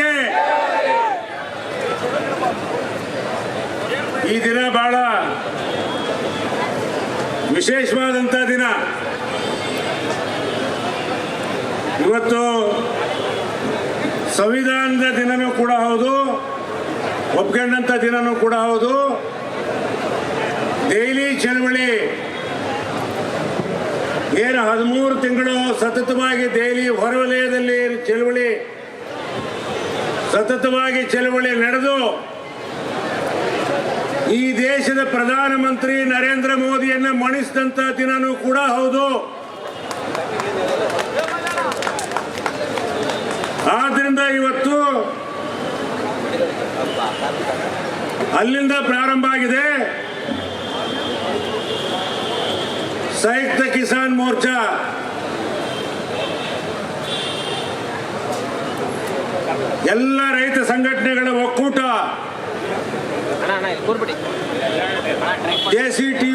ದೇಶಕ್ಕೆ ಈ ದಿನ ಬಹಳ ವಿಶೇಷವಾದಂಥ ದಿನ. ಇವತ್ತು ಸಂವಿಧಾನದ ದಿನನೂ ಕೂಡ ಹೌದು ಒಪ್ಕೊಂಡಂಥ ದಿನನೂ ಕೂಡ ಹೌದು. ದೆಹಲಿ ಚಳವಳಿ ಏನು ಹದಿಮೂರು ತಿಂಗಳು ಸತತವಾಗಿ ದೆಹಲಿ ಹೊರವಲಯದಲ್ಲಿ ಚಳವಳಿ ಸತತವಾಗಿ ಚಳವಳಿ ನಡೆದು ಈ ದೇಶದ ಪ್ರಧಾನಮಂತ್ರಿ ನರೇಂದ್ರ ಮೋದಿಯನ್ನ ಮಣಿಸಿದಂತ ದಿನನೂ ಕೂಡ ಹೌದು. ಆದ್ರಿಂದ ಇವತ್ತು ಅಲ್ಲಿಂದ ಪ್ರಾರಂಭ ಆಗಿದೆ. ಸಂಯುಕ್ತ ಕಿಸಾನ್ ಮೋರ್ಚಾ ಎಲ್ಲ ರೈತ ಸಂಘಟನೆಗಳ ಒಕ್ಕೂಟ. ಟಿ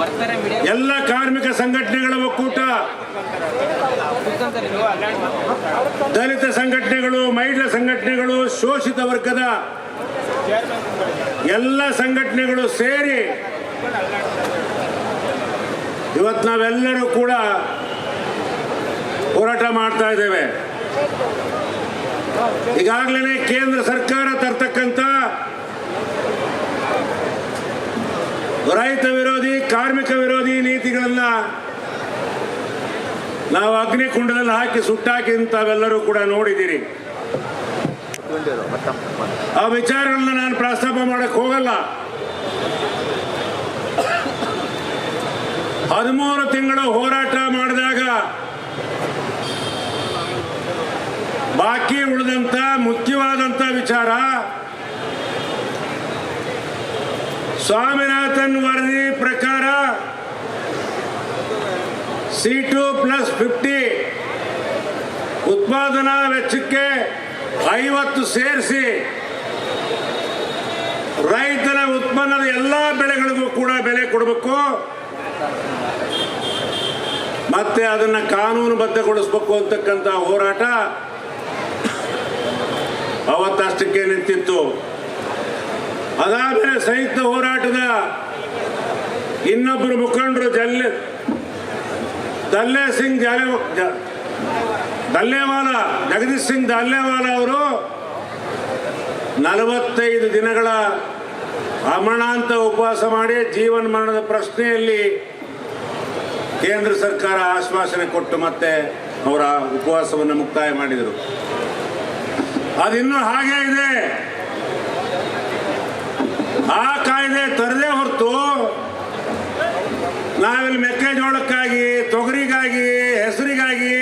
ಬರ್ತಾರೆ ಎಲ್ಲ ಕಾರ್ಮಿಕ ಸಂಘಟನೆಗಳ ಒಕ್ಕೂಟ. ದಲಿತ ಸಂಘಟನೆಗಳು ಮಹಿಳಾ ಸಂಘಟನೆಗಳು ಶೋಷಿತ ವರ್ಗದ ಎಲ್ಲ ಸಂಘಟನೆಗಳು ಸೇರಿ ಇವತ್ತು ನಾವೆಲ್ಲರೂ ಕೂಡ ಹೋರಾಟ ಮಾಡ್ತಾ ಇದ್ದೇವೆ. ಈಗಾಗಲೇ ಕೇಂದ್ರ ಸರ್ಕಾರ ತರ್ತಕ್ಕಂಥ ರೈತ ವಿರೋಧಿ, ಕಾರ್ಮಿಕ ವಿರೋಧಿ ನೀತಿಗಳನ್ನ ನಾವು ಅಗ್ನಿಕುಂಡದಲ್ಲಿ ಹಾಕಿ ಸುಟ್ಟಾಕಿ ತಾವೆಲ್ಲರೂ ಕೂಡ ನೋಡಿದ್ದೀರಿ. ಆ ವಿಚಾರಗಳನ್ನ ನಾನು ಪ್ರಸ್ತಾಪ ಮಾಡಕ್ ಹೋಗಲ್ಲ. ಹದಿಮೂರು ತಿಂಗಳು ಹೋರಾಟ ಮಾಡಿದಾಗ ಬಾಕಿ ಉಳಿದಂತ ಮುಖ್ಯವಾದಂತ ವಿಚಾರ, ಸ್ವಾಮಿನಾಥನ್ ವರದಿ ಪ್ರಕಾರ ಸಿ ಟು ಪ್ಲಸ್ ಫಿಫ್ಟಿ ಉತ್ಪಾದನಾ ವೆಚ್ಚಕ್ಕೆ ಐವತ್ತು ಸೇರಿಸಿ ರೈತನ ಉತ್ಪನ್ನದ ಎಲ್ಲ ಬೆಳೆಗಳಿಗೂ ಕೂಡ ಬೆಲೆ ಕೊಡಬೇಕು. ಮತ್ತೆ ಅದನ್ನ ಕಾನೂನುಬದ್ಧಗೊಳಿಸಬೇಕು ಅಂತಕ್ಕಂಥ ಹೋರಾಟ ಅವತ್ತಷ್ಟಕ್ಕೆ ನಿಂತಿತ್ತು. ಅದಾದರೆ ಸಂಯುಕ್ತ ಹೋರಾಟದ ಇನ್ನೊಬ್ಬರು ಮುಖಂಡರು ಜಲ್ಲೆ ದಲ್ಲೇ ಸಿಂಗ್ ಜಾಲೆ ದಲ್ಲೇವಾಲ, ಜಗದೀಶ್ ಸಿಂಗ್ ದಲ್ಲೇವಾಲ ಅವರು ನಲವತ್ತೈದು ದಿನಗಳ ಅಮರಣಾಂತ ಉಪವಾಸ ಮಾಡಿ ಜೀವನ ಮರಣದ ಪ್ರಶ್ನೆಯಲ್ಲಿ ಕೇಂದ್ರ ಸರ್ಕಾರ ಆಶ್ವಾಸನೆ ಕೊಟ್ಟು ಮತ್ತೆ ಅವರ ಉಪವಾಸವನ್ನು ಮುಕ್ತಾಯ ಮಾಡಿದರು. ಅದಿನ್ನೂ ಹಾಗೇ ಇದೆ. ಆ ಕಾಯ್ದೆ ತರದೇ ಹೊರತು ನಾವಿಲ್ಲಿ ಮೆಕ್ಕೆಜೋಳಕ್ಕಾಗಿ, ತೊಗರಿಗಾಗಿ, ಹೆಸರಿಗಾಗಿ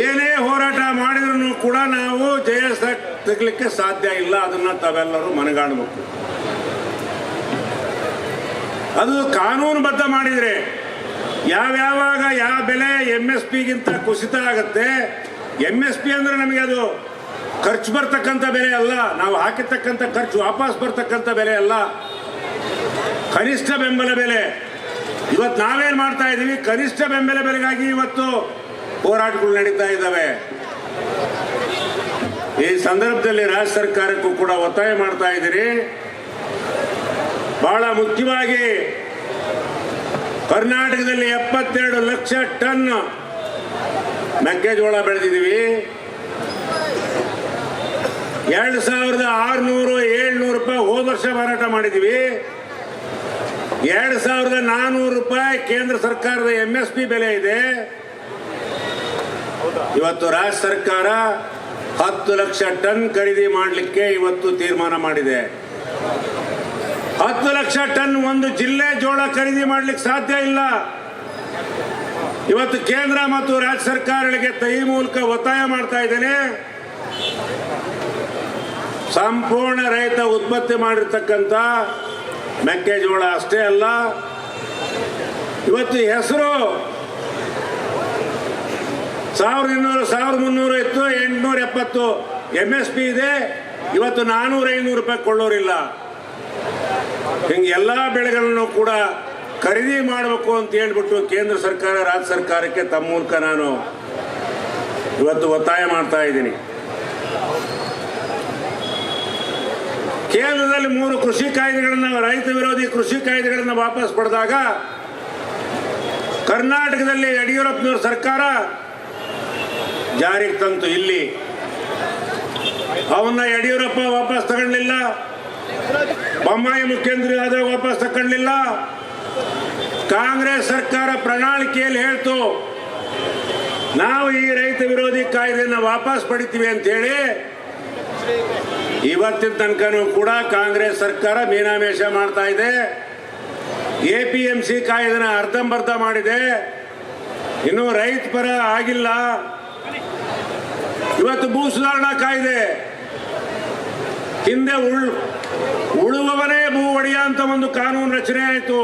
ಏನೇ ಹೋರಾಟ ಮಾಡಿದ್ರು ಕೂಡ ನಾವು ಜಯ ತೆಗಲಿಕ್ಕೆ ಸಾಧ್ಯ ಇಲ್ಲ. ಅದನ್ನ ತಾವೆಲ್ಲರೂ ಮನಗಾಣಬೇಕು ಅದು ಕಾನೂನುಬದ್ಧ ಮಾಡಿದ್ರೆ ಯಾವ್ಯಾವಾಗ ಯಾವ ಬೆಲೆ ಎಂ ಎಸ್ ಪಿಗಿಂತ ಕುಸಿತ ಆಗುತ್ತೆ ಎಂ ಎಸ್ ಪಿ ಅಂದ್ರೆ ನಮಗೆ ಅದು ಖರ್ಚು ಬರ್ತಕ್ಕಂಥ ಬೆಲೆ ಅಲ್ಲ. ನಾವು ಹಾಕಿರ್ತಕ್ಕಂಥ ಖರ್ಚು ವಾಪಸ್ ಬರ್ತಕ್ಕಂಥ ಬೆಲೆ ಅಲ್ಲ. ಕನಿಷ್ಠ ಬೆಂಬಲ ಬೆಲೆ. ಇವತ್ತು ನಾವೇನ್ ಮಾಡ್ತಾ ಇದ್ದೀವಿ? ಕನಿಷ್ಠ ಬೆಂಬಲ ಬೆಲೆಗಾಗಿ ಇವತ್ತು ಹೋರಾಟಗಳು ನಡೀತಾ ಇದ್ದಾವೆ. ಈ ಸಂದರ್ಭದಲ್ಲಿ ರಾಜ್ಯ ಸರ್ಕಾರಕ್ಕೂ ಕೂಡ ಒತ್ತಾಯ ಮಾಡ್ತಾ ಇದ್ದೀರಿ. ಬಹಳ ಮುಖ್ಯವಾಗಿ ಕರ್ನಾಟಕದಲ್ಲಿ ಎಪ್ಪತ್ತೆರಡು ಲಕ್ಷ ಟನ್ ಮೆಕ್ಕೆಜೋಳ ಬೆಳೆದಿದ್ದೀವಿ. ಎರಡು ಸಾವಿರದ ಆರುನೂರು, ಏಳ್ನೂರು ರೂಪಾಯಿ ಹೋದ ವರ್ಷ ಮಾರಾಟ ಮಾಡಿದ್ದೀವಿ. ಎರಡು ಸಾವಿರದ ನಾನ್ನೂರು ರೂಪಾಯಿ ಕೇಂದ್ರ ಸರ್ಕಾರದ ಎಂ ಎಸ್ ಪಿ ಬೆಲೆ ಇದೆ. ಇವತ್ತು ರಾಜ್ಯ ಸರ್ಕಾರ ಹತ್ತು ಲಕ್ಷ ಟನ್ ಖರೀದಿ ಮಾಡಲಿಕ್ಕೆ ಇವತ್ತು ತೀರ್ಮಾನ ಮಾಡಿದೆ. ಹತ್ತು ಲಕ್ಷ ಟನ್ ಒಂದು ಜಿಲ್ಲೆ ಜೋಳ ಖರೀದಿ ಮಾಡಲಿಕ್ಕೆ ಸಾಧ್ಯ ಇಲ್ಲ. ಇವತ್ತು ಕೇಂದ್ರ ಮತ್ತು ರಾಜ್ಯ ಸರ್ಕಾರಗಳಿಗೆ ತೈ ಮೂಲಕ ಒತ್ತಾಯ ಮಾಡ್ತಾ ಇದ್ದೇನೆ. ಸಂಪೂರ್ಣ ರೈತ ಉತ್ಪತ್ತಿ ಮಾಡಿರ್ತಕ್ಕಂಥ ಮೆಕ್ಕೆಜೋಳ ಅಷ್ಟೇ ಅಲ್ಲ. ಇವತ್ತು ಹೆಸರು ಸಾವಿರದ ಇನ್ನೂರು ಸಾವಿರದ ಮುನ್ನೂರು ಇತ್ತು ಎಂಟುನೂರ ಎಪ್ಪತ್ತು ಎಂ ಎಸ್ ಪಿ ಇದೆ. ಇವತ್ತು ನಾನೂರ ಐನೂರು ರೂಪಾಯಿ ಕೊಳ್ಳೋರಿಲ್ಲ. ಹಿಂಗೆ ಎಲ್ಲ ಬೆಳೆಗಳನ್ನು ಕೂಡ ಖರೀದಿ ಮಾಡಬೇಕು ಅಂತ ಹೇಳ್ಬಿಟ್ಟು ಕೇಂದ್ರ ಸರ್ಕಾರ, ರಾಜ್ಯ ಸರ್ಕಾರಕ್ಕೆ ತಮ್ಮ ಮೂಲಕ ನಾನು ಇವತ್ತು ಒತ್ತಾಯ ಮಾಡ್ತಾ ಇದ್ದೀನಿ. ಕೇಂದ್ರದಲ್ಲಿ ಮೂರು ಕೃಷಿ ಕಾಯ್ದೆಗಳನ್ನು, ರೈತ ವಿರೋಧಿ ಕೃಷಿ ಕಾಯ್ದೆಗಳನ್ನು ವಾಪಸ್ ಪಡೆದಾಗ ಕರ್ನಾಟಕದಲ್ಲಿ ಯಡಿಯೂರಪ್ಪನವ್ರ ಸರ್ಕಾರ ಜಾರಿಗೆ ತಂತು ಇಲ್ಲಿ. ಅವನ್ನ ಯಡಿಯೂರಪ್ಪ ವಾಪಸ್ ತಗೊಳ್ಳಿಲ್ಲ ಬೊಮ್ಮಾಯಿ ಮುಖ್ಯಮಂತ್ರಿ ಆದಾಗ ವಾಪಸ್ ತಗೊಳ್ಳಿಲ್ಲ ಕಾಂಗ್ರೆಸ್ ಸರ್ಕಾರ ಪ್ರಣಾಳಿಕೆಯಲ್ಲಿ ಹೇಳ್ತು, ನಾವು ಈ ರೈತ ವಿರೋಧಿ ಕಾಯ್ದೆಯನ್ನು ವಾಪಸ್ ಪಡಿತೀವಿ ಅಂತ ಹೇಳಿ ಇವತ್ತಿನ ತನಕನೂ ಕೂಡ ಕಾಂಗ್ರೆಸ್ ಸರ್ಕಾರ ಮೀನಾಮೇಷ ಮಾಡ್ತಾ ಇದೆ. ಎ ಪಿ ಎಂ ಸಿ ಕಾಯ್ದೆನ ಅರ್ಧಂಬರ್ಧ ಮಾಡಿದೆ. ಇನ್ನು ರೈತ ಪರ ಆಗಿಲ್ಲ. ಇವತ್ತು ಭೂ ಸುಧಾರಣಾ ಕಾಯ್ದೆ. ಹಿಂದೆ ಉಳ್ ಉಳುವವನೇ ಭೂ ಒಡೆಯ ಅಂತ ಒಂದು ಕಾನೂನು ರಚನೆ ಆಯಿತು.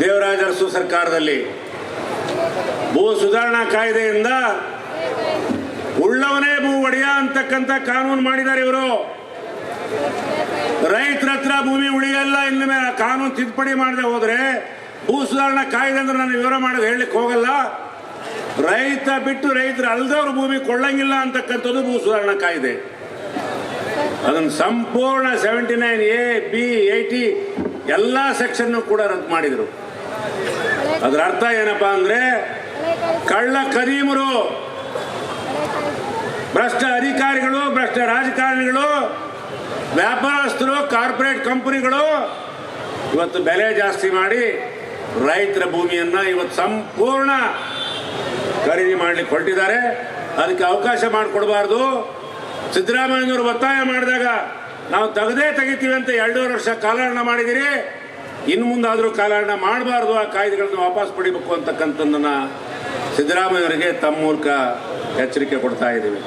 ದೇವರಾಜ ಅರಸು ಸರ್ಕಾರದಲ್ಲಿ ಭೂ ಸುಧಾರಣಾ ಕಾಯ್ದೆಯಿಂದ ಉಳ್ಳವನೇ ಭೂ ಒಡೆಯ ಅಂತಕ್ಕಂಥ ಕಾನೂನು ಮಾಡಿದ್ದಾರೆ ಇವರು. ರೈತರ ಹತ್ರ ಭೂಮಿ ಉಳಿಯಲ್ಲ ಇನ್ನು ಕಾನೂನು ತಿದ್ದುಪಡಿ ಮಾಡದೆ ಹೋದ್ರೆ ಭೂ ಸುಧಾರಣಾ ಕಾಯ್ದೆ ಅಂದ್ರೆ ನಾನು ವಿವರ ಮಾಡೋದು ಹೇಳಲಿಕ್ಕೆ ಹೋಗಲ್ಲ. ರೈತ ಬಿಟ್ಟು ರೈತರು ಅಲ್ದವ್ರ ಭೂಮಿ ಕೊಳ್ಳಂಗಿಲ್ಲ ಅಂತಕ್ಕಂಥದ್ದು ಭೂ ಸುಧಾರಣಾ ಕಾಯ್ದೆ. ಅದನ್ನು ಸಂಪೂರ್ಣ seventy nine A B eighty ಎಲ್ಲ ಸೆಕ್ಷನ್ ಕೂಡ ರದ್ದು ಮಾಡಿದರು. ಅದರ ಅರ್ಥ ಏನಪ್ಪಾ ಅಂದ್ರೆ ಕಳ್ಳ ಕರೀಮರು ಭ್ರಷ್ಟ ಅಧಿಕಾರಿಗಳು, ಭ್ರಷ್ಟ ರಾಜಕಾರಣಿಗಳು, ವ್ಯಾಪಾರಸ್ಥರು, ಕಾರ್ಪೊರೇಟ್ ಕಂಪನಿಗಳು ಇವತ್ತು ಬೆಲೆ ಜಾಸ್ತಿ ಮಾಡಿ ರೈತರ ಭೂಮಿಯನ್ನು ಇವತ್ತು ಸಂಪೂರ್ಣ ಖರೀದಿ ಮಾಡಲಿಕ್ಕೆ ಹೊರಟಿದ್ದಾರೆ. ಅದಕ್ಕೆ ಅವಕಾಶ ಮಾಡಿಕೊಡ್ಬಾರ್ದು. ಸಿದ್ದರಾಮಯ್ಯನವರು ಒತ್ತಾಯ ಮಾಡಿದಾಗ ನಾವು ತೆಗೆದೇ ತೆಗಿತೀವಿ ಅಂತ ಎರಡೂವರೆ ವರ್ಷ ಕಾಲಹರಣ ಮಾಡಿದಿರಿ ಇನ್ನು ಮುಂದಾದರೂ ಕಾಲಹರಣ ಮಾಡಬಾರ್ದು ಆ ಕಾಯ್ದೆಗಳನ್ನು ವಾಪಸ್ ಪಡಿಬೇಕು ಅಂತಕ್ಕಂಥದ್ದನ್ನ ಸಿದ್ದರಾಮಯ್ಯವರಿಗೆ ತಮ್ಮ ಮೂಲಕ ಎಚ್ಚರಿಕೆ ಕೊಡ್ತಾ ಇದ್ದೀವಿ.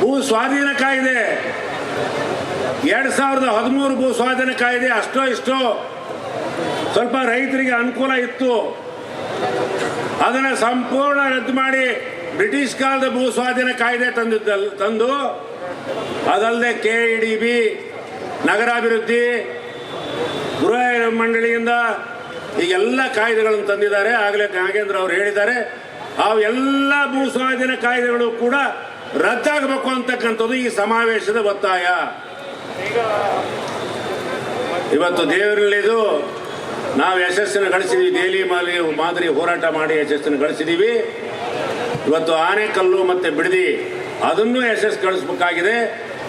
ಭೂ ಸ್ವಾಧೀನ ಕಾಯ್ದೆ. ಎರಡ್ ಸಾವಿರದ ಹದಿಮೂರು ಭೂ ಸ್ವಾಧೀನ ಕಾಯ್ದೆ ಅಷ್ಟೋ ಇಷ್ಟೋ ಸ್ವಲ್ಪ ರೈತರಿಗೆ ಅನುಕೂಲ ಇತ್ತು. ಅದನ್ನು ಸಂಪೂರ್ಣ ರದ್ದು ಮಾಡಿ ಬ್ರಿಟಿಷ್ ಕಾಲದ ಭೂ ಸ್ವಾಧೀನ ಕಾಯ್ದೆ ತಂದಿದ್ದಲ್ ತಂದು ಅದಲ್ಲದೆ ಕೆ ಇ ಡಿ ಬಿ ನಗರಾಭಿವೃದ್ಧಿ ಗೃಹ ಮಂಡಳಿಯಿಂದ ಈಗೆಲ್ಲ ಕಾಯ್ದೆಗಳನ್ನು ತಂದಿದ್ದಾರೆ. ಆಗಲೇ ನಾಗೇಂದ್ರ ಅವರು ಹೇಳಿದ್ದಾರೆ. ಆ ಎಲ್ಲ ಭೂ ಸ್ವಾಧೀನ ಕಾಯ್ದೆಗಳು ಕೂಡ ರದ್ದಾಗಬೇಕು ಅಂತಕ್ಕಂಥದ್ದು ಈ ಸಮಾವೇಶದ ಒತ್ತಾಯ. ಇವತ್ತು ದೇವರಲ್ಲಿದು ನಾವು ಯಶಸ್ಸನ್ನು ಗಳಿಸಿದೀವಿ. ದೆಹಲಿ ಮಾಲಿ ಮಾದರಿ ಹೋರಾಟ ಮಾಡಿ ಯಶಸ್ಸನ್ನು ಗಳಿಸಿದ್ದೀವಿ ಇವತ್ತು ಆನೆಕಲ್ಲು ಮತ್ತು ಬಿಡದಿ, ಅದನ್ನು ಯಶಸ್ಸು ಗಳಿಸಬೇಕಾಗಿದೆ.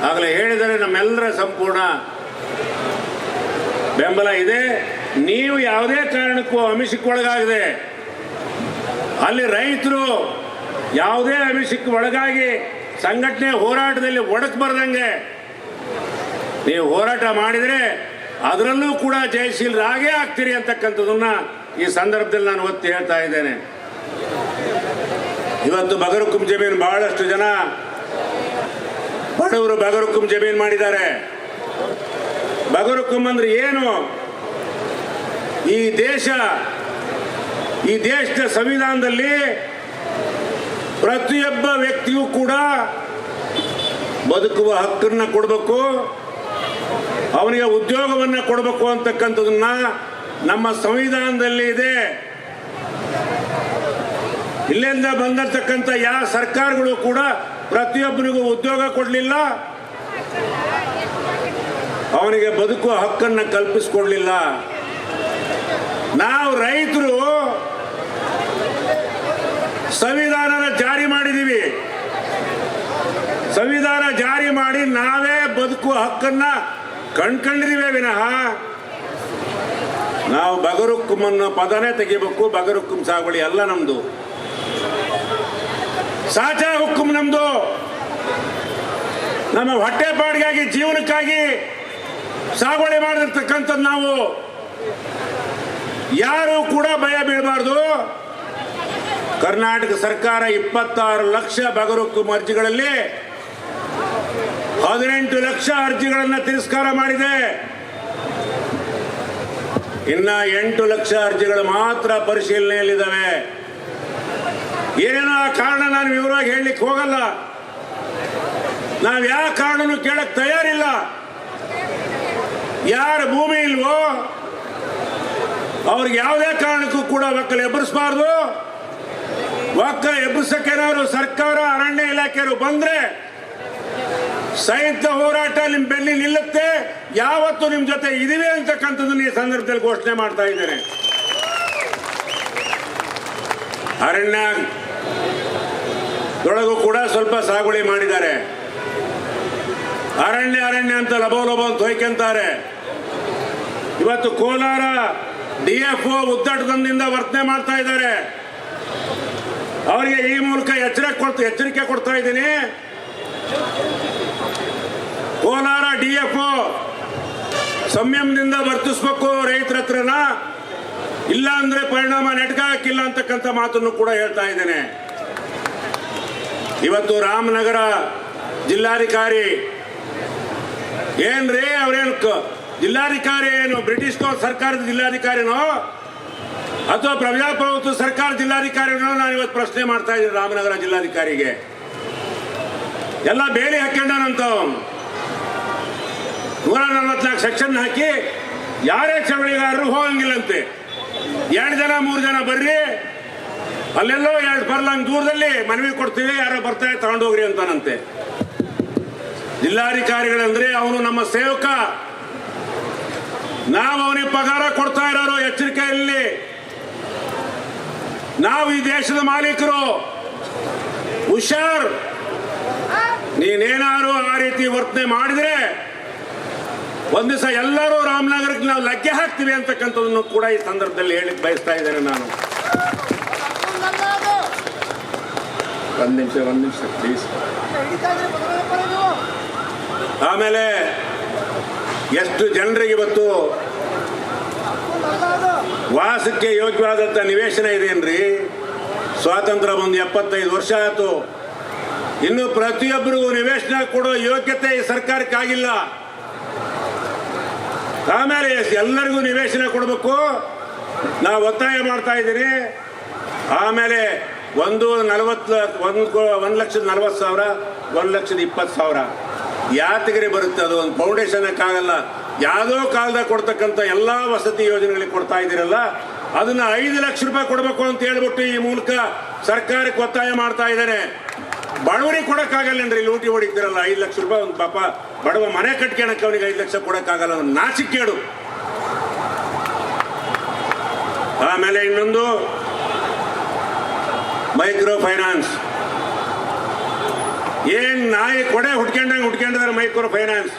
ಆಗಲೇ ಹೇಳಿದರೆ ನಮ್ಮೆಲ್ಲರ ಸಂಪೂರ್ಣ ಬೆಂಬಲ ಇದೆ. ನೀವು ಯಾವುದೇ ಕಾರಣಕ್ಕೂ ಅಮಿಷಕ್ಕೊಳಗಾಗಿದೆ ಅಲ್ಲಿ ರೈತರು ಯಾವುದೇ ಅಮಿಷಕ್ಕೆ ಒಳಗಾಗಿ ಸಂಘಟನೆ ಹೋರಾಟದಲ್ಲಿ ಒಡಕ್ ಬರ್ದಂಗೆ ನೀವು ಹೋರಾಟ ಮಾಡಿದರೆ ಅದರಲ್ಲೂ ಕೂಡ ಜಯಶೀಲರಾಗೇ ಆಗ್ತೀರಿ ಅಂತಕ್ಕಂಥದನ್ನ ಈ ಸಂದರ್ಭದಲ್ಲಿ ನಾನು ಒತ್ತಿ ಹೇಳ್ತಾ ಇದ್ದೇನೆ. ಇವತ್ತು ಬಗರುಕುಂ ಜಮೀನು ಬಹಳಷ್ಟು ಜನ ಬಡವರು ಬಗರುಕುಂ ಜಮೀನು ಮಾಡಿದ್ದಾರೆ. ಬಗರುಕುಂ ಅಂದ್ರೆ ಏನು? ಈ ದೇಶ, ಈ ದೇಶದ ಸಂವಿಧಾನದಲ್ಲಿ ಪ್ರತಿಯೊಬ್ಬ ವ್ಯಕ್ತಿಯೂ ಕೂಡ ಬದುಕುವ ಹಕ್ಕನ್ನ ಕೊಡಬೇಕು. ಅವನಿಗೆ ಉದ್ಯೋಗವನ್ನು ಕೊಡಬೇಕು ಅಂತಕ್ಕಂಥದನ್ನ ನಮ್ಮ ಸಂವಿಧಾನದಲ್ಲಿ ಇದೆ. ಇಲ್ಲಿಂದ ಬಂದಿರತಕ್ಕಂಥ ಯಾವ ಸರ್ಕಾರಗಳು ಕೂಡ ಪ್ರತಿಯೊಬ್ಬರಿಗೂ ಉದ್ಯೋಗ ಕೊಡಲಿಲ್ಲ. ಅವನಿಗೆ ಬದುಕುವ ಹಕ್ಕನ್ನು ಕಲ್ಪಿಸಿಕೊಡ್ಲಿಲ್ಲ. ನಾವು ರೈತರು ಸಂವಿಧಾನನ ಜಾರಿ ಮಾಡಿದ್ದೀವಿ ಸಂವಿಧಾನ ಜಾರಿ ಮಾಡಿ ನಾವೇ ಬದುಕುವ ಹಕ್ಕನ್ನ ಕಂಡ್ಕೊಂಡಿದ್ದೀವಿ ವಿನಃ. ನಾವು ಬಗರುಕ್ಕುಮನ್ನು ಪದನೇ ತೆಗಿಬೇಕು, ಬಗರುಕ್ಕುಮ್ ಸಾಗುವಳಿ ಅಲ್ಲ ನಮ್ದು. ಸಾಚಾ ಹುಕ್ಕುಮ್ ನಮ್ದು. ನಮ್ಮ ಹೊಟ್ಟೆಪಾಡಿಗಾಗಿ, ಜೀವನಕ್ಕಾಗಿ ಸಾಗುವಳಿ ಮಾಡಿರ್ತಕ್ಕಂಥದ್ದು ನಾವು. ಯಾರು ಕೂಡ ಭಯ ಬೀಳಬಾರ್ದು. ಕರ್ನಾಟಕ ಸರ್ಕಾರ ಇಪ್ಪತ್ತಾರು ಲಕ್ಷ ಬಗರುಕ್ಕುಮ್ ಅರ್ಜಿಗಳಲ್ಲಿ ಹದಿನೆಂಟು ಲಕ್ಷ ಅರ್ಜಿಗಳನ್ನು ತಿರಸ್ಕಾರ ಮಾಡಿದೆ. ಇನ್ನ ಎಂಟು ಲಕ್ಷ ಅರ್ಜಿಗಳು ಮಾತ್ರ ಪರಿಶೀಲನೆಯಲ್ಲಿದ್ದಾವೆ. ಏನೇನೋ ಆ ಕಾರಣ ನಾನು ವಿವರವಾಗಿ ಹೇಳಲಿಕ್ಕೆ ಹೋಗಲ್ಲ. ನಾವು ಯಾವ ಕಾರಣನೂ ಕೇಳಕ್ ತಯಾರಿಲ್ಲ. ಯಾರ ಭೂಮಿ ಇಲ್ವೋ ಅವ್ರಿಗೆ ಯಾವುದೇ ಕಾರಣಕ್ಕೂ ಕೂಡ ಒಕ್ಕಲು ಎಬ್ಬರಿಸಬಾರ್ದು ಒಕ್ಕಲು ಎಬ್ಬರಿಸಕ್ಕೇನಾದ್ರು ಸರ್ಕಾರ, ಅರಣ್ಯ ಇಲಾಖೆಯವರು ಬಂದ್ರೆ ಸಂಯುಕ್ತ ಹೋರಾಟ ನಿಮ್ ಬೆಲ್ಲಿ ನಿಲ್ಲುತ್ತೆ? ಯಾವತ್ತು ನಿಮ್ ಜೊತೆ ಇದೀವಿ ಅಂತಕ್ಕಂಥದ್ದನ್ನು ಈ ಸಂದರ್ಭದಲ್ಲಿ ಘೋಷಣೆ ಮಾಡ್ತಾ ಇದ್ದೇನೆ. ಅರಣ್ಯ ಕೂಡ ಸ್ವಲ್ಪ ಸಾಗುವಳಿ ಮಾಡಿದ್ದಾರೆ. ಅರಣ್ಯ ಅರಣ್ಯ ಅಂತ ಲಬೋ ಲಬೋ ಅಂತ ಹೊಯ್ಕೊಂತಾರೆ. ಇವತ್ತು ಕೋಲಾರ ಡಿ ಎಫ್ ವರ್ತನೆ ಮಾಡ್ತಾ ಇದ್ದಾರೆ. ಅವರಿಗೆ ಈ ಮೂಲಕ ಎಚ್ಚರಿಕೆ ಎಚ್ಚರಿಕೆ ಕೊಡ್ತಾ ಇದ್ದೀನಿ. ಕೋಲಾರ ಡಿ ಎಫ್ ಒ ಸಂಯಮದಿಂದ ವರ್ತಿಸ್ಬೇಕು ರೈತರ ಹತ್ರನ. ಇಲ್ಲ ಅಂದ್ರೆ ಪರಿಣಾಮ ನೆಟ್ಕ ಹಾಕಿಲ್ಲ ಅಂತಕ್ಕಂಥ ಮಾತನ್ನು ಕೂಡ ಹೇಳ್ತಾ ಇದ್ದೇನೆ. ಇವತ್ತು ರಾಮನಗರ ಜಿಲ್ಲಾಧಿಕಾರಿ ಏನ್ರಿ ಅವ್ರೇನು ಜಿಲ್ಲಾಧಿಕಾರಿ ಏನು, ಬ್ರಿಟಿಷ್ ಸರ್ಕಾರದ ಜಿಲ್ಲಾಧಿಕಾರಿನೋ? ಅಥವಾ ಪ್ರಜಾಪ್ರಭುತ್ವ ಸರ್ಕಾರ ಜಿಲ್ಲಾಧಿಕಾರಿನೋ? ನಾನು ಇವತ್ತು ಪ್ರಶ್ನೆ ಮಾಡ್ತಾ ಇದ್ದೀನಿ ರಾಮನಗರ ಜಿಲ್ಲಾಧಿಕಾರಿಗೆ. ಎಲ್ಲ ಬೇಲಿ ಹಾಕೊಂಡಾನಂತ. ನೂರ ನಲವತ್ನಾಲ್ಕು ಸೆಕ್ಷನ್ ಹಾಕಿ ಯಾರೇ ಚಳವಳಿಗಾರರು ಹೋಗಂಗಿಲ್ಲಂತೆ. ಎರಡು ಜನ, ಮೂರು ಜನ ಬರ್ರಿ. ಅಲ್ಲೆಲ್ಲೋ ಎರಡು ಬರ್ಲಂಗ್ ದೂರದಲ್ಲಿ ಮನವಿ ಕೊಡ್ತೀವಿ, ಯಾರೋ ಬರ್ತಾರೆ ತಗೊಂಡೋಗ್ರಿ ಅಂತಾನಂತೆ. ಜಿಲ್ಲಾಧಿಕಾರಿಗಳಂದ್ರೆ ಅವನು ನಮ್ಮ ಸೇವಕ. ನಾವು ಅವನಿಗೆ ಪಗಾರ ಕೊಡ್ತಾ ಇರೋರು ಎಚ್ಚರಿಕೆಯಲ್ಲಿ. ನಾವು ಈ ದೇಶದ ಮಾಲೀಕರು. ಹುಷಾರ್. ನೀನೇನಾದ್ರು ಆ ರೀತಿ ವರ್ತನೆ ಮಾಡಿದ್ರೆ ಒಂದ್ ದಿವಸ ಎಲ್ಲರೂ ರಾಮನಗರಕ್ಕೆ ನಾವು ಲಗ್ಗೆ ಹಾಕ್ತೀವಿ ಅಂತಕ್ಕಂಥದ್ದನ್ನು ಕೂಡ ಈ ಸಂದರ್ಭದಲ್ಲಿ ಹೇಳಿಕ್ ಬಯಸ್ತಾ ಇದ್ದೇನೆ ನಾನು. ಒಂದು ನಿಮಿಷ ಒಂದು ನಿಮಿಷ ಪ್ಲೀಸ್ ಆಮೇಲೆ ಎಷ್ಟು ಜನರಿಗೆ ಇವತ್ತು ವಾಸಕ್ಕೆ ಯೋಗ್ಯವಾದಂಥ ನಿವೇಶನ ಇದೇನ್ರಿ ಸ್ವಾತಂತ್ರ್ಯ ಬಂದು ಎಪ್ಪತ್ತೈದು ವರ್ಷ ಆಯ್ತು. ಇನ್ನು ಪ್ರತಿಯೊಬ್ಬರಿಗೂ ನಿವೇಶನ ಕೊಡೋ ಯೋಗ್ಯತೆ ಈ ಸರ್ಕಾರಕ್ಕೆ ಆಗಿಲ್ಲ ಆಮೇಲೆ ಎಲ್ಲರಿಗೂ ನಿವೇಶನ ಕೊಡಬೇಕು. ನಾವು ಒತ್ತಾಯ ಮಾಡ್ತಾ ಇದ್ದೀನಿ ಆಮೇಲೆ ಒಂದು ನಲವತ್ತು ಒಂದು ಒಂದು ಲಕ್ಷದ ನಲವತ್ತು ಸಾವಿರ, ಒಂದು ಲಕ್ಷದ ಇಪ್ಪತ್ತು ಸಾವಿರ. ಯಾತಗಿರಿ ಬರುತ್ತೆ ಅದು. ಒಂದು ಫೌಂಡೇಶನ್ಕ್ಕಾಗಲ್ಲ ಯಾವುದೋ ಕಾಲದಾಗ ಕೊಡ್ತಕ್ಕಂಥ ಎಲ್ಲ ವಸತಿ ಯೋಜನೆಗಳಿಗೆ ಕೊಡ್ತಾ ಇದ್ದೀರಲ್ಲ, ಅದನ್ನ ಐದು ಲಕ್ಷ ರೂಪಾಯಿ ಕೊಡಬೇಕು ಅಂತ ಹೇಳ್ಬಿಟ್ಟು ಈ ಮೂಲಕ ಸರ್ಕಾರಕ್ಕೆ ಒತ್ತಾಯ ಮಾಡ್ತಾ ಇದ್ದಾರೆ. ಬಡವರಿಗೆ ಕೊಡಕ್ಕಾಗಲ್ಲೇನ್ರಿ ಲೂಟಿ ಹೊಡಿತೀರಲ್ಲ. ಐದು ಲಕ್ಷ ರೂಪಾಯಿ ಒಂದು ಪಾಪ ಬಡವ ಮನೆ ಕಟ್ಕೊಳಕ್ಕೆ ಅವನಿಗೆ ಐದು ಲಕ್ಷ ಕೊಡಕ್ಕಾಗಲ್ಲ ನಾಸಿಕ್ ನಾಚಿಕೇಡು ಆಮೇಲೆ ಇನ್ನೊಂದು, ಮೈಕ್ರೋ ಫೈನಾನ್ಸ್. ಏನ್ ನಾಯಿ ಕೊಡೆ ಹುಡ್ಕೊಂಡಂಗೆ ಹುಡ್ಕೊಂಡಿದ್ದಾರೆ ಮೈಕ್ರೋ ಫೈನಾನ್ಸ್?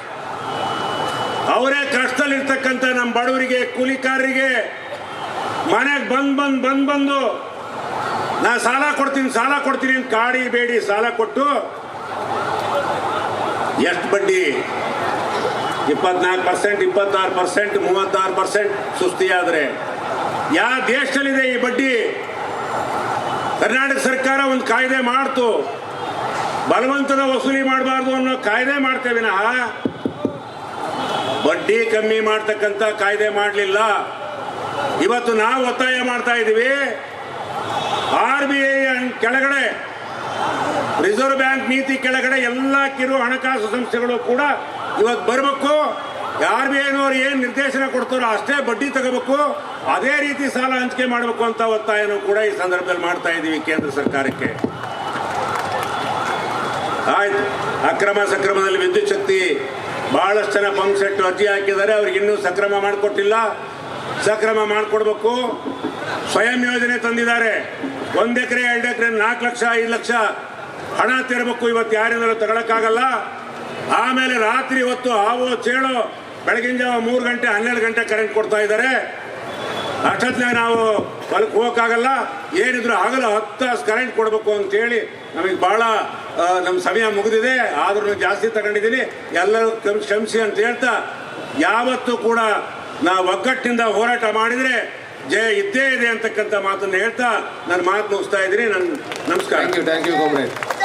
ಅವರೇ ಕಷ್ಟದಲ್ಲಿರ್ತಕ್ಕಂಥ ನಮ್ಮ ಬಡವರಿಗೆ, ಕೂಲಿಕಾರರಿಗೆ, ಮನೆಗೆ ಬಂದು ಬಂದು ಬಂದು ಬಂದು, ನಾ ಸಾಲ ಕೊಡ್ತೀನಿ ಸಾಲ ಕೊಡ್ತೀನಿ ಅಂತ ಕಾಡಿ ಬೇಡಿ ಸಾಲ ಕೊಟ್ಟು ಎಷ್ಟು ಬಡ್ಡಿ? ಇಪ್ಪತ್ನಾಲ್ಕು ಪರ್ಸೆಂಟ್, ಇಪ್ಪತ್ತಾರು ಪರ್ಸೆಂಟ್, ಮೂವತ್ತಾರು ಪರ್ಸೆಂಟ್ ಸುಸ್ತಿಯಾದರೆ ಯಾವ ದೇಶದಲ್ಲಿದೆ ಈ ಬಡ್ಡಿ? ಕರ್ನಾಟಕ ಸರ್ಕಾರ ಒಂದು ಕಾಯ್ದೆ ಮಾಡ್ತು. ಬಲವಂತದ ವಸೂಲಿ ಮಾಡಬಾರ್ದು ಅನ್ನೋ ಕಾಯ್ದೆ ಮಾಡ್ತೇವೆ ವಿನಃ. ಬಡ್ಡಿ ಕಮ್ಮಿ ಮಾಡ್ತಕ್ಕಂಥ ಕಾಯ್ದೆ ಮಾಡಲಿಲ್ಲ. ಇವತ್ತು ನಾವು ಒತ್ತಾಯ ಮಾಡ್ತಾ ಇದ್ದೀವಿ. ಆರ್ ಬಿ ಐ ಕೆಳಗಡೆ ರಿಸರ್ವ್ ಬ್ಯಾಂಕ್ ನೀತಿ ಕೆಳಗಡೆ ಎಲ್ಲ ಕಿರು ಹಣಕಾಸು ಸಂಸ್ಥೆಗಳು ಕೂಡ ಇವತ್ತು ಬರಬೇಕು. ಆರ್ ಬಿ ಐನವ್ರು ಏನು ನಿರ್ದೇಶನ ಕೊಡ್ತಾರೋ ಅಷ್ಟೇ ಬಡ್ಡಿ ತಗೋಬೇಕು. ಅದೇ ರೀತಿ ಸಾಲ ಹಂಚಿಕೆ ಮಾಡಬೇಕು ಅಂತ ಒತ್ತಾಯನೂ ಕೂಡ ಈ ಸಂದರ್ಭದಲ್ಲಿ ಮಾಡ್ತಾ ಇದ್ದೀವಿ ಕೇಂದ್ರ ಸರ್ಕಾರಕ್ಕೆ. ಆಯ್ತು. ಅಕ್ರಮ ಸಕ್ರಮದಲ್ಲಿ ವಿದ್ಯುತ್ ಶಕ್ತಿ ಬಹಳಷ್ಟು ಜನ ಪಂಪ್ ಸೆಟ್ ಅರ್ಜಿ ಹಾಕಿದ್ದಾರೆ. ಅವ್ರಿಗೆ ಇನ್ನೂ ಸಕ್ರಮ ಮಾಡಿಕೊಟ್ಟಿಲ್ಲ. ಸಕ್ರಮ ಮಾಡಿಕೊಡ್ಬೇಕು. ಸ್ವಯಂ ಯೋಜನೆ ತಂದಿದ್ದಾರೆ. ಒಂದು ಎಕರೆ, ಎರಡು ಎಕರೆ, ನಾಲ್ಕು ಲಕ್ಷ, ಐದು ಲಕ್ಷ ಹಣ ತೆರಬೇಕು ಇವತ್ತು ಯಾರಿಂದಲೂ ತಗೊಳಕ್ಕಾಗಲ್ಲ. ಆಮೇಲೆ ರಾತ್ರಿ ಹೊತ್ತು ಹಾವು ಚೇಳು ಬೆಳಗಿನ ಜಾವ ಮೂರು ಗಂಟೆ, ಹನ್ನೆರಡು ಗಂಟೆ ಕರೆಂಟ್ ಕೊಡ್ತಾ ಇದ್ದಾರೆ. ಅಷ್ಟೊತ್ತಿನಾಗ ನಾವು ಹೊಲಕ್ಕೆ ಹೋಗೋಕ್ಕಾಗಲ್ಲ. ಏನಿದ್ರು ಆಗಲ್ಲ ಹತ್ತು ತಾಸು ಕರೆಂಟ್ ಕೊಡಬೇಕು ಅಂತೇಳಿ ನಮಗೆ ಭಾಳ ನಮ್ಮ ಸಮಯ ಮುಗಿದಿದೆ. ಆದ್ರೂ ಜಾಸ್ತಿ ತಗೊಂಡಿದ್ದೀನಿ. ಎಲ್ಲರೂ ಕ್ಷಮ್- ಕ್ಷಮಿಸಿ ಅಂತ ಹೇಳ್ತಾ ಯಾವತ್ತೂ ಕೂಡ ನಾವು ಒಗ್ಗಟ್ಟಿನಿಂದ ಹೋರಾಟ ಮಾಡಿದರೆ ಜಯ ಇದ್ದೇ ಇದೆ ಅಂತಕ್ಕಂಥ ಮಾತನ್ನು ಹೇಳ್ತಾ ನಾನು ಮಾತು ಮುಗಿಸ್ತಾ ಇದ್ದೀನಿ. ನನ್ನ ನಮಸ್ಕಾರ. Thank you thank you